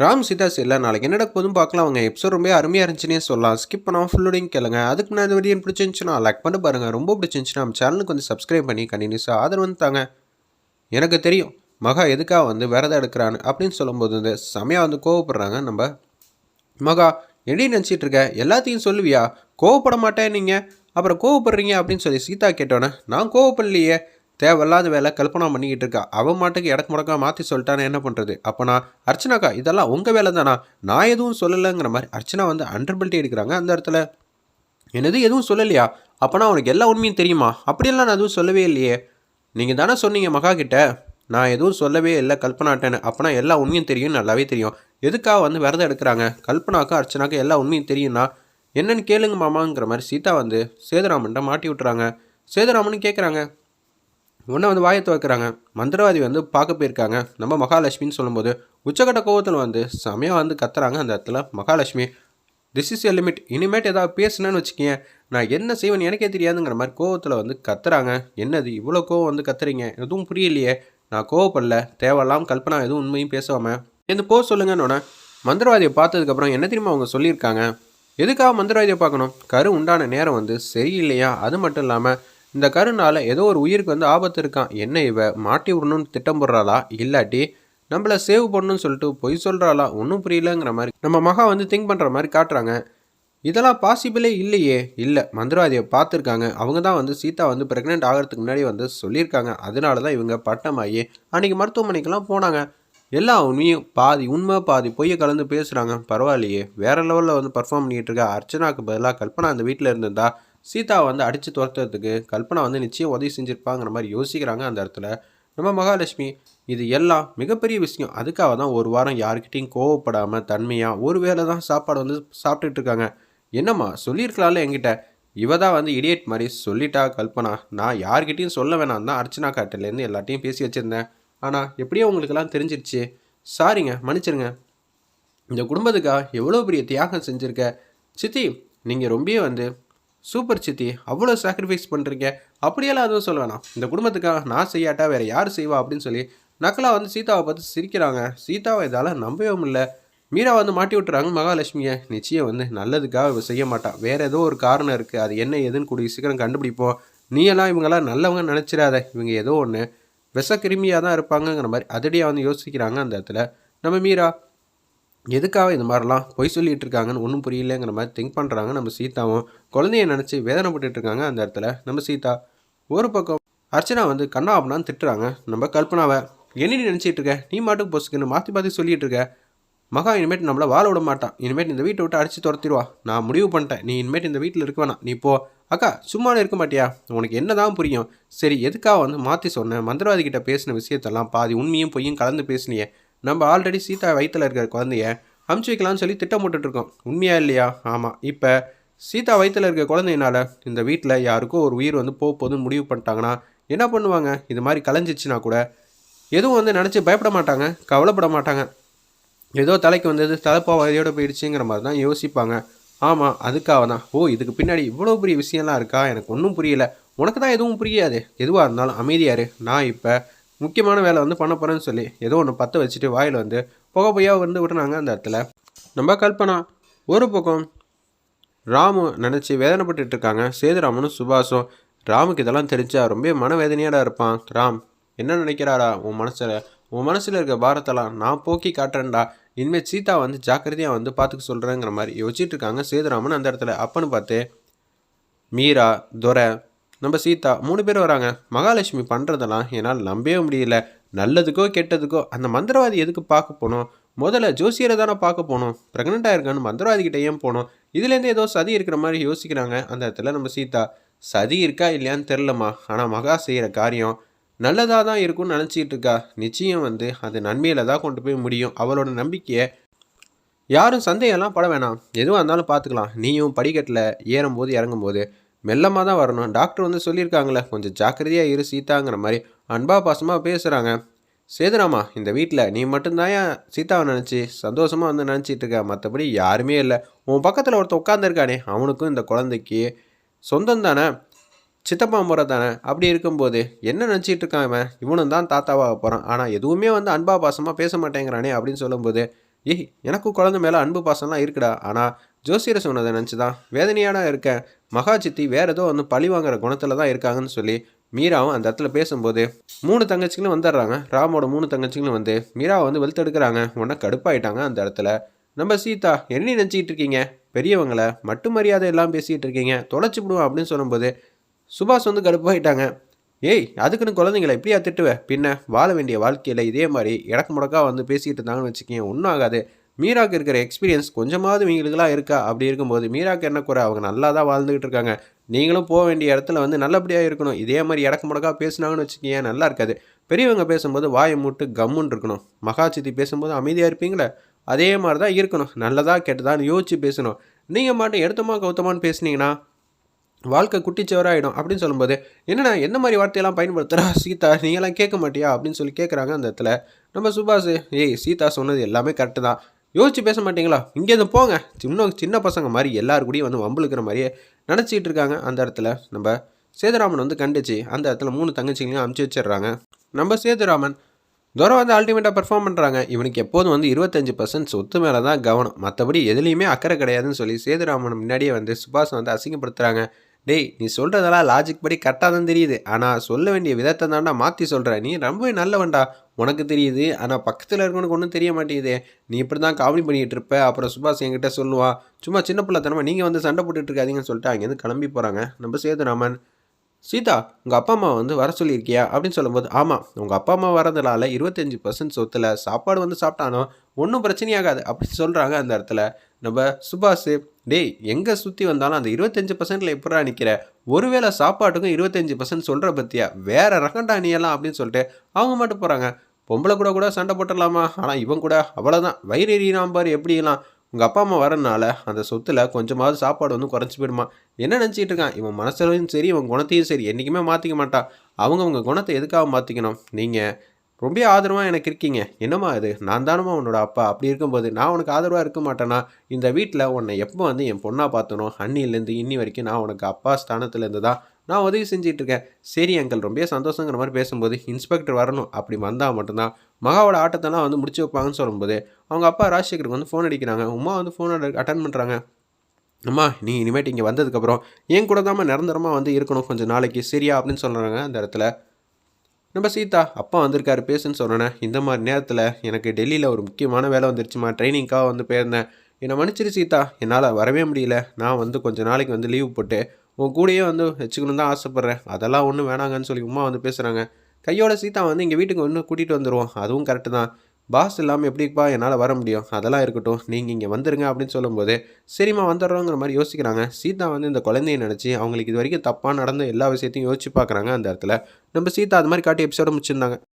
ராம் சீதா இல்லை நாளைக்கு என்னடா போதும் பார்க்கலாம். அவங்க எபிசோட் ரொம்ப அருமையாக இருந்துச்சுன்னே சொல்லலாம். ஸ்கிப் பண்ணாமல் ஃபுல்லோடையும் கேளுங்க. அதுக்கு முன்னாடி இந்த வீடியோ பிடிச்சிருந்துச்சுன்னா லைக் பண்ணி பாருங்கள் ரொம்ப பிடிச்சிருந்துச்சுன்னா நம்ம சேனலுக்கு வந்து சப்ஸ்கிரைப் பண்ணி கண்டினியூஸாக ஆதரவு வந்து தாங்க. எனக்கு தெரியும் மகா எதுக்காக வந்து விரதம் எடுக்கிறான்னு அப்படின்னு சொல்லும்போது வந்து செமையாக வந்து கோவப்படுறாங்க. நம்ம மகா எப்படி நினச்சிட்டு இருக்க? எல்லாத்தையும் சொல்லுவியா? கோவப்பட மாட்டேன் நீங்கள் அப்புறம் கோவப்படுறீங்க அப்படின்னு சொல்லி சீதா கேட்டோன்னே நான் கோவப்படலையே. தேவையில்லாத வேலை கல்பனா பண்ணிக்கிட்டு இருக்கா. அவன் மாட்டுக்கு இடக்கு முடக்கா மாற்றி சொல்லிட்டானே என்ன பண்ணுறது அப்போ நான் அர்ச்சனாக்கா இதெல்லாம் உங்கள் வேலை தானா நான் எதுவும் சொல்லலைங்கிற மாதிரி அர்ச்சனா வந்து அண்டர்பில்ட்டி எடுக்கிறாங்க அந்த இடத்துல. என்னது எதுவும் சொல்லலையா? அப்போனா உனக்கு எல்லா உண்மையும் தெரியுமா? அப்படியெல்லாம் நான் எதுவும் சொல்லவே இல்லையே. நீங்கள் தானே சொன்னீங்க மகா கிட்ட. நான் எதுவும் சொல்லவே இல்லை கல்பனாட்டேன்னு. அப்போனா எல்லா உண்மையும் தெரியும் நல்லாவே தெரியும். எதுக்காக வந்து விரதம் எடுக்கிறாங்க? கல்பனாக்கா அர்ச்சனாக்கா எல்லா உண்மையும் தெரியும்னா என்னென்னு கேளுங்க மாமாங்கிற மாதிரி சீதா வந்து சேதுராமன்ட்ட மாட்டி விட்டுறாங்க. சேதுராமன் கேட்குறாங்க உடனே வந்து வாயை துவக்கிறாங்க மந்திரவாதி வந்து பார்க்க போயிருக்காங்க. நம்ம மகாலட்சுமின்னு சொல்லும்போது உச்சக்கட்ட கோவத்தில் வந்து செமையாக வந்து கத்துறாங்க அந்த இடத்துல Mahalakshmi. This is a limit இனிமேட் ஏதாவது பேசுனேன்னு வச்சுக்கேன் நான் என்ன செய்வேன்னு எனக்கே தெரியாதுங்கிற மாதிரி கோவத்தில் வந்து கத்துறாங்க. என்னது இவ்வளோ கோவம் வந்து கத்துறீங்க? எதுவும் புரியலையே. நான் கோவப்படல. தேவையில்லாம் கல்பனா எதுவும் உண்மையும் பேசாமல் எந்த போ சொல்லுங்கன்னு மந்திரவாதியை பார்த்ததுக்கப்புறம் என்ன தெரியுமா அவங்க சொல்லியிருக்காங்க? எதுக்காக மந்திரவாதியை பார்க்கணும்? கரு உண்டான நேரம் வந்து சரியில்லையா? அது மட்டும் இல்லாமல் இந்த கருனால ஏதோ ஒரு உயிருக்கு வந்து ஆபத்து இருக்கான். என்ன இவ? மாட்டி விடணும்னு திட்டம் போடுறாளா? இல்லாட்டி நம்மள சேவ் பண்ணணும்னு சொல்லிட்டு பொய் சொல்கிறாளா ஒன்றும் புரியலங்கிற மாதிரி. நம்ம மகா வந்து திங்க் பண்ணுற மாதிரி காட்டுறாங்க. இதெல்லாம் பாசிபிளே இல்லையே. இல்லை மந்திரவாதியை பார்த்துருக்காங்க. அவங்க தான் வந்து சீதா வந்து ப்ரெக்னென்ட் ஆகிறதுக்கு முன்னாடி வந்து சொல்லியிருக்காங்க. அதனால தான் இவங்க பட்டமாகி அன்றைக்கி மருத்துவமனைக்கெல்லாம் போனாங்க. எல்லா உண்மையும் பாதி உண்மை பாதி பொய்யை கலந்து பேசுகிறாங்க பரவாயில்லையே. வேறு லெவலில் வந்து பர்ஃபார்ம் பண்ணிகிட்டு இருக்கா. அர்ச்சனாக்கு பதிலாக கல்பனா அந்த வீட்டில் இருந்திருந்தா சீதாவை வந்து அடித்து துரத்துறதுக்கு கல்பனா வந்து நிச்சயம் உதவி செஞ்சுருப்பாங்கிற மாதிரி யோசிக்கிறாங்க அந்த இடத்துல. நம்ம மகாலட்சுமி இது எல்லாம் மிகப்பெரிய விஷயம். அதுக்காக தான் ஒரு வாரம் யாருக்கிட்டையும் கோவப்படாமல் தன்மையாக ஒரு வேளை தான் சாப்பாடு வந்து சாப்பிட்டுட்டு இருக்காங்க. என்னம்மா சொல்லியிருக்கலாம்ல என்கிட்ட. இவ தான் வந்து இடியட் மாதிரி சொல்லிட்டா கல்பனா. நான் யார்கிட்டையும் சொல்ல வேணாம் தான் அர்ச்சனா காட்டிலேருந்து எல்லாத்தையும் பேசி வச்சுருந்தேன். ஆனால் எப்படியோ உங்களுக்கெல்லாம் தெரிஞ்சிருச்சு. சாரிங்க மன்னிச்சிருங்க. இந்த குடும்பத்துக்காக எவ்வளோ பெரிய தியாகம் செஞ்சுருக்க? சித்தி நீங்கள் ரொம்பவே வந்து சூப்பர் சித்தி அவ்வளோ சாக்ரிஃபைஸ் பண்ணுறீங்க அப்படியெல்லாம் அதுவும் சொல்ல வேணாம். இந்த குடும்பத்துக்காக நான் செய்யாட்டா வேறு யார் செய்வா அப்படின்னு சொல்லி நக்கலாக வந்து சீதாவை பார்த்து சிரிக்கிறாங்க. சீதாவை இதால் நம்பவே முடியல மீரா வந்து மாட்டி விட்டுறாங்க மகாலட்சுமியை. நிச்சயம் வந்து நல்லதுக்காக இவ செய்ய மாட்டா. வேறு ஏதோ ஒரு காரணம் இருக்குது அது என்ன ஏதுன்னு கூடிய சீக்கிரம் கண்டுபிடிப்போம் நீயெல்லாம் இவங்கெல்லாம் நல்லவங்க நினச்சிடாத. இவங்க ஏதோ ஒன்று விஷக்கிருமியாக தான் இருப்பாங்கங்கிற மாதிரி அதிரடியாக வந்து யோசிக்கிறாங்க அந்த இடத்துல. நம்ம மீரா எதுக்காக இந்த மாதிரிலாம் பொய் சொல்லிகிட்டு இருக்காங்கன்னு ஒன்றும் புரியலங்கிற மாதிரி திங்க் பண்ணுறாங்க நம்ம சீதாவும் குழந்தைய நினச்சி வேதனைப்பட்டு இருக்காங்க அந்த இடத்துல. நம்ம சீதா ஒரு பக்கம் அர்ச்சனா வந்து கண்ணா அப்படின்னான்னு திட்டுறாங்க. நம்ம கல்பனாவை என்னடி நினச்சிட்டு இருக்க நீ மாட்டுக்கு பொசுக்குன்னு மாற்றி மாற்றி சொல்லிட்டு இருக்க மகா இனிமேட்டு நம்மளை வாழ விட மாட்டான். இனிமேட்டு இந்த வீட்டை விட்டு அடிச்சு துரத்திடுவா. நான் முடிவு பண்ணிட்டேன். நீ இனிமேட்டு இந்த வீட்டில் இருக்க வேணாம். நீ போ. அக்கா சும்மா இருக்க மாட்டியா? உனக்கு என்ன தான் புரியும்? சரி எதுக்காக வந்து மாற்றி சொன்னேன் மந்திரவாதி கிட்ட பேசின விஷயத்தெல்லாம் பாதி உண்மையும் பொய்யும் கலந்து பேசினியே. நம்ம ஆல்ரெடி சீதா வயிற்றில் இருக்கிற குழந்தைய அமுச்சு வைக்கலாம்னு சொல்லி திட்டம் உண்மையா இல்லையா? ஆமாம் இப்போ சீதா வயிற்றில் இருக்கிற குழந்தையினால இந்த வீட்டில் யாருக்கும் ஒரு உயிர் வந்து போக போகுதுன்னு முடிவு பண்ணிட்டாங்கன்னா என்ன பண்ணுவாங்க? இது மாதிரி கலைஞ்சிச்சுன்னா கூட எதுவும் வந்து நினச்சி பயப்பட மாட்டாங்க கவலைப்பட மாட்டாங்க. ஏதோ தலைக்கு வந்தது தலைப்பா வயதோட போயிடுச்சுங்கிற மாதிரி தான் யோசிப்பாங்க. ஆமாம் அதுக்காக தான். ஓ இதுக்கு பின்னாடி இவ்வளோ பெரிய விஷயம்லாம் இருக்கா? எனக்கு ஒன்றும் புரியல. உனக்கு தான் எதுவும் புரியாது. எதுவாக இருந்தாலும் அமைதியாரு நான் இப்போ முக்கியமான வேலை வந்து பண்ண போகிறேன்னு சொல்லி ஏதோ ஒன்று பற்ற வச்சுட்டு வாயில் வந்து புகை பொய்யாக வந்து விட்டுனாங்க அந்த இடத்துல. நம்ம கல்பனா ஒரு பக்கம் ராமு நினச்சி வேதனைப்பட்டு இருக்காங்க. சேதுராமனும் சுபாஷும் ராமுக்கு இதெல்லாம் தெரிஞ்சா ரொம்ப மனவேதனையாடா இருப்பான். ராம் என்ன நினைக்கிறாரா? உன் மனசில் உன் மனசில் இருக்க பாரத்தெல்லாம் நான் போக்கி காட்டுறேன்டா. இனிமேல் சீதா வந்து ஜாக்கிரதையாக வந்து பார்த்துக்க சொல்கிறேங்கிற மாதிரி யோசிச்சுட்டு இருக்காங்க சேதுராமன் அந்த இடத்துல. அப்பன்னு பார்த்து மீரா துரை நம்ம சீதா மூணு பேர் வராங்க. மகாலட்சுமி பண்ணுறதெல்லாம் என்னால் நம்பவே முடியல. நல்லதுக்கோ கெட்டதுக்கோ அந்த மந்திரவாதி எதுக்கு பார்க்க போனோம்? முதல்ல ஜோசியரை தானே பார்க்க போனோம். ப்ரெக்னெண்ட்டாக இருக்கான்னு மந்திரவாதி ஏன் போனோம்? இதுலேருந்து ஏதோ சதி இருக்கிற மாதிரி யோசிக்கிறாங்க அந்த இடத்துல நம்ம சீதா. சதி இருக்கா இல்லையான்னு தெரிலம்மா ஆனால் மகா செய்கிற காரியம் நல்லதாக தான் இருக்கும்னு நினச்சிக்கிட்டு இருக்கா. நிச்சயம் வந்து அது நன்மையில் தான் கொண்டு போய் முடியும். அவளோட நம்பிக்கையை யாரும் சந்தேகம்லாம் பட வேணாம். எதுவாக இருந்தாலும் பார்த்துக்கலாம். நீயும் படிக்கட்டில் ஏறும்போது இறங்கும்போது மெல்லமாக தான் வரணும். டாக்டர் வந்து சொல்லியிருக்காங்களே கொஞ்சம் ஜாக்கிரதையாக இரு சீதாங்கிற மாதிரி. அன்பா பாசமாக பேசுகிறாங்க சேதுராமா இந்த வீட்டில் நீ மட்டும்தான் ஏன் சீதாவை நினச்சி சந்தோஷமாக வந்து நினச்சிட்டு இருக்க? மற்றபடி யாருமே இல்லை. உன் பக்கத்தில் ஒருத்தன் உட்காந்துருக்கானே அவனுக்கும் இந்த குழந்தைக்கு சொந்தம் தானே? சித்தப்பா முறை தானே? அப்படி இருக்கும்போது என்ன நினச்சிட்டு இருக்கான் இவன்? இவனும் தான் தாத்தாவாக போகிறான் ஆனால் எதுவுமே வந்து அன்பா பாசமாக பேச மாட்டேங்கிறானே அப்படின்னு சொல்லும்போது ஏய் எனக்கும் குழந்தை மேலே அன்பு பாசம்லாம் இருக்குடா. ஆனால் ஜோசியரை சொன்னதை நினச்சி தான் வேதனையான இருக்கேன் மகாஜித்தி வேற ஏதோ வந்து பழி வாங்குற குணத்தில் தான் இருக்காங்கன்னு சொல்லி மீராவும் அந்த இடத்துல பேசும்போது மூணு தங்கச்சிகளும் வந்துடுறாங்க. ராமோட மூணு தங்கச்சிகளும் வந்து மீராவை வந்து வெளுத்தெடுக்கிறாங்க. உடனே கடுப்பாயிட்டாங்க அந்த இடத்துல. நம்ம சீதா என்ன நினச்சிக்கிட்டு இருக்கீங்க? பெரியவங்களை மட்டு மரியாதை எல்லாம் பேசிகிட்டு இருக்கீங்க. தொலைச்சி விடுவோம் அப்படின்னு சொல்லும்போது சுபாஷ் வந்து கடுப்பாயிட்டாங்க. ஏய் அதுக்குன்னு குழந்தைங்களை இப்படியா திட்டுவேன் பின்ன வாழ வேண்டிய வாழ்க்கையில் இதே மாதிரி இடக்கு முடக்காக வந்து பேசிகிட்டு இருந்தாங்கன்னு வச்சுக்கோங்க ஒன்றும் ஆகாது. மீராக்கு இருக்கிற எக்ஸ்பீரியன்ஸ் கொஞ்சமாவது இவங்களுக்குலாம் இருக்கா? அப்படி இருக்கும்போது மீராக்கு என்ன குறை? அவங்க நல்லா தான் வாழ்ந்துகிட்டு இருக்காங்க. நீங்களும் போக வேண்டிய இடத்துல வந்து நல்லபடியாக இருக்கணும். இதே மாதிரி இடக்கு முடக்கா பேசுனாங்கன்னு வச்சுக்கோங்க நல்லா இருக்காது. பெரியவங்க பேசும்போது வாயை மூட்டு கம்முன்னு இருக்கணும். மகாச்சித்தி பேசும்போது அமைதியாக இருப்பீங்களே? அதே மாதிரி தான் இருக்கணும். நல்லதா கெட்டதான்னு யோசிச்சு பேசணும். நீங்கள் மட்டும் எடுத்தமா கௌத்தமான்னு பேசுனீங்கன்னா வாழ்க்கை குட்டிச்சவராகிடும் அப்படின்னு சொல்லும்போது என்னடா எந்த மாதிரி வார்த்தையெல்லாம் பயன்படுத்துகிறா சீதா? நீங்களாம் கேட்க மாட்டியா? அப்படின்னு சொல்லி கேட்குறாங்க அந்த இடத்துல. நம்ம சுபாஷ் ஏய் சீதா சொன்னது எல்லாமே கரெக்டு தான். யோசிச்சு பேச மாட்டீங்களா? இங்கேருந்து போங்க. சின்ன சின்ன பசங்க மாதிரி எல்லாரு கூடயும் வந்து வம்புழுக்கிற மாதிரியே நினச்சிக்கிட்டு இருக்காங்க. அந்த இடத்துல நம்ம சேதுராமன் வந்து கண்டிச்சு அந்த இடத்துல மூணு தங்கச்சிங்களையும் அமுச்சு வச்சிடுறாங்க. நம்ம சேதுராமன் துரை வந்து அல்டிமேட்டாக பெர்ஃபார்ம் பண்ணுறாங்க இவனுக்கு எப்போதும் வந்து இருபத்தஞ்சி பர்சன்ட் சொத்து மேலே தான் கவனம். மற்றபடி எதுலேயுமே அக்கறை கிடையாதுன்னு சொல்லி சேதுராமன் முன்னாடியே வந்து சுபாஷ் வந்து அசிங்கப்படுத்துகிறாங்க டேய் நீ சொல்கிறதெல்லாம் லாஜிக் படி கரெக்டாக தான் தெரியுது. ஆனால் சொல்ல வேண்டிய விதத்தை தாண்டா மாற்றி சொல்கிற நீ ரொம்பவே நல்லவன்டா. உனக்கு தெரியுது. ஆனால் பக்கத்தில் இருக்கவனுக்கு ஒன்றும் தெரிய மாட்டேங்குதே. நீ இப்படி தான் காமெடி பண்ணிகிட்டு இருப்ப. அப்புறம் சுபாஷ் என்கிட்ட சொல்லுவான் சும்மா சின்ன பிள்ளைத்தனமா நீங்கள் வந்து சண்டை போட்டுட்ருக்காதீங்கன்னு சொல்லிட்டு அங்கேருந்து கிளம்பி போகிறாங்க நம்ம சேதுராமன் சீதா உங்கள் அப்பா அம்மா வந்து வர சொல்லியிருக்கியா? அப்படின்னு சொல்லும்போது ஆமாம் உங்கள் அப்பா அம்மா வரதுனால இருபத்தஞ்சி பர்சன்ட் சொத்தில் சாப்பாடு வந்து சாப்பிட்டானோ ஒன்றும் பிரச்சனையாகாது. அப்படின்னு சொல்கிறாங்க அந்த இடத்துல. நம்ம சுபாஷ் டேய் எங்கே சுற்றி வந்தாலும் அந்த இருபத்தஞ்சி பர்சன்டில் எப்படா நிற்கிற ஒருவேளை சாப்பாட்டுக்கும் இருபத்தஞ்சி பர்சன்ட் சொல்கிற பற்றியா வேறு ரகண்டா நீ எல்லாம் அப்படின்னு சொல்லிட்டு அவங்க மட்டும் போகிறாங்க பொம்பளை கூட கூட சண்டை போட்டுடலாமா? ஆனால் இவன் கூட அவ்வளோதான் வயிறு எறியினாம் பாரு எப்படியெல்லாம் உங்கள் அப்பா அம்மா வரனால அந்த சொத்தில் கொஞ்சமாவது சாப்பாடு வந்து குறைச்சி போயிடுமா? என்ன நினச்சிட்டு இருக்கான்? இவன் மனசுலையும் சரி இவன் குணத்தையும் சரி என்றைக்குமே மாற்றிக்க மாட்டான். அவங்க உங்கள் குணத்தை எதுக்காக மாற்றிக்கணும் நீங்கள் ரொம்ப ஆதரவாக எனக்கு இருக்கீங்க. என்னம்மா இது? நான் தானம்மா உன்னோட அப்பா. அப்படி இருக்கும்போது நான் உனக்கு ஆதரவாக இருக்க மாட்டேன்னா இந்த வீட்டில் உன்னை எப்போ வந்து என் பொண்ணாக பார்த்தனோ அன்னிலேருந்து இன்னி வரைக்கும் நான் உனக்கு அப்பா ஸ்தானத்துலேருந்து தான் நான் உதவி செஞ்சிட்டு இருக்கேன் சரி அங்கிள். ரொம்ப சந்தோஷங்கிற மாதிரி பேசும்போது இன்ஸ்பெக்டர் வரணும். அப்படி வந்தால் மட்டும்தான் மகாவோட ஆட்டத்தெல்லாம் வந்து முடிச்சு வைப்பாங்கன்னு சொல்லும்போது அவங்க அப்பா ராஜசேகருக்கு வந்து ஃபோன் அடிக்கிறாங்க. உமா வந்து ஃபோன் அட்டன் பண்ணுறாங்க அம்மா நீ இனிமேட்டு இங்கே வந்ததுக்கப்புறம் என் கூட தாம்மா நிரந்தரமாக வந்து இருக்கணும். கொஞ்சம் நாளைக்கு சரியா அப்படின்னு சொல்கிறாங்க அந்த இடத்துல நம்ம சீதா அப்பா வந்திருக்காரு பேசுன்னு சொன்னேன் இந்த மாதிரி நேரத்தில் எனக்கு டெல்லியில் ஒரு முக்கியமான வேலை வந்துருச்சுமா ட்ரைனிங்காக வந்து போயிருந்தேன். என்னை மன்னிச்சிரு சீதா என்னால் வரவே முடியல. நான் வந்து கொஞ்சம் நாளைக்கு வந்து லீவ் போட்டு உன் கூடயே வந்து வச்சுக்கணும் தான் ஆசைப்பட்றேன். அதெல்லாம் ஒன்றும் வேணாங்கன்னு சொல்லி உமா வந்து பேசுகிறாங்க கையோட சீதா வந்து எங்கள் வீட்டுக்கு ஒன்று கூட்டிகிட்டு வந்துடுவோம் அதுவும் கரெக்டு தான். பாஸ் இல்லாமல் எப்படிப்பா என்னால் வர முடியும்? அதெல்லாம் இருக்கட்டும். நீங்கள் இங்கே வந்துருங்க அப்படின்னு சொல்லும்போது சரிம்மா வந்துடுறோங்கிற மாதிரி யோசிக்கிறாங்க. சீதா வந்து இந்த குழந்தைய நினச்சி அவங்களுக்கு இது வரைக்கும் தப்பாக நடந்த எல்லா விஷயத்தையும் யோசிச்சு பார்க்குறாங்க அந்த இடத்துல. நம்ம சீதா அது மாதிரி காட்டி எபிசோட முடிச்சிருந்தாங்க.